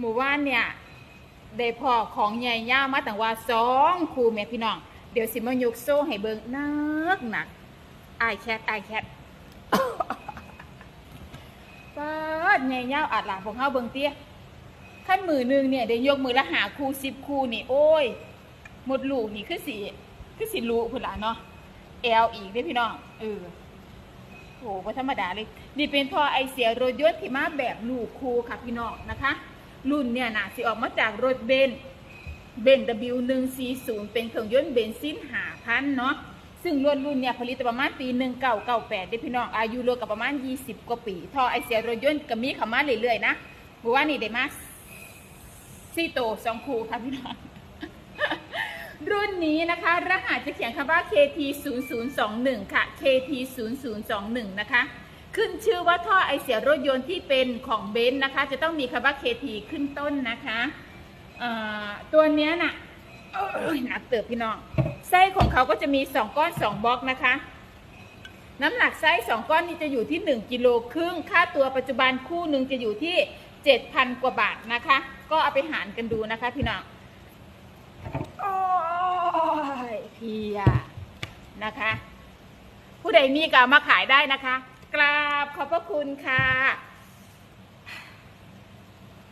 หมู่ว่านเนี่ยได้พอของใหญ่ย่ามาตั้งว่าสองคูแม่พี่น้อง เดี๋ยวสิมายกโซ่ให้เบิ่งหนักหนักไอายแคทไอายแคทป้าดใหญ่ย่าอัดหลังของเฮาเบิ่งเตี้ยขั้นมือหนึงเนี่ยได้ยกมือละหาคูสิบคูนี่โอ้ยหมดลูกนี่คือสิคือสิรู้พุ่นละเนาะแอลอีกเด้พี่น้องเออโหก็ธรรมดาเลย นี่เป็นท่อไอเสียรถยนต์ที่มาแบบลูกคูค่ะพี่น้องนะคะ รุ่นเนี่ยนะสิออกมาจากรถเบนซ์เบน W140 เป็นเครื่องยนต์เบนซินหาพันเนาะซึ่งรุ่นรุ่นเนี่ยผลิตประมาณปี 1998ได้พี่น้องอายุรวมกับประมาณ 20 กว่าปีท่อไอเสียรถยนต์ก็มีเข้ามาเรื่อยๆนะบอกว่านี่ได้มาสี่โตสองคูค่ะพี่น้องรุ่นนี้นะคะ รหัสจะเขียนคำว่า KT 0 0 2 1 ค่ะ KT 0 0 2 1 นะคะ ขึ้นชื่อว่าท่อไอเสียรถยนต์ที่เป็นของเบนซ์นะคะ จะต้องมีคำว่า KT ขึ้นต้นนะคะตัวเนี้ยน่ะหนักเติบพี่น้อง ไส้ของเขาก็จะมี 2 ก้อน 2บล็อกนะคะ น้ำหนักไส้ 2 ก้อนนี้จะอยู่ที่ 1กิโลครึ่ง ค่าตัวปัจจุบันคู่หนึ่งจะอยู่ที่ 7,000 กว่าบาทนะคะ ก็เอาไปหารกันดูนะคะพี่น้องโอ้ยเพลียนะคะ ผู้ใดมีก็มาขายได้นะคะ กราบขอบพระคุณค่ะ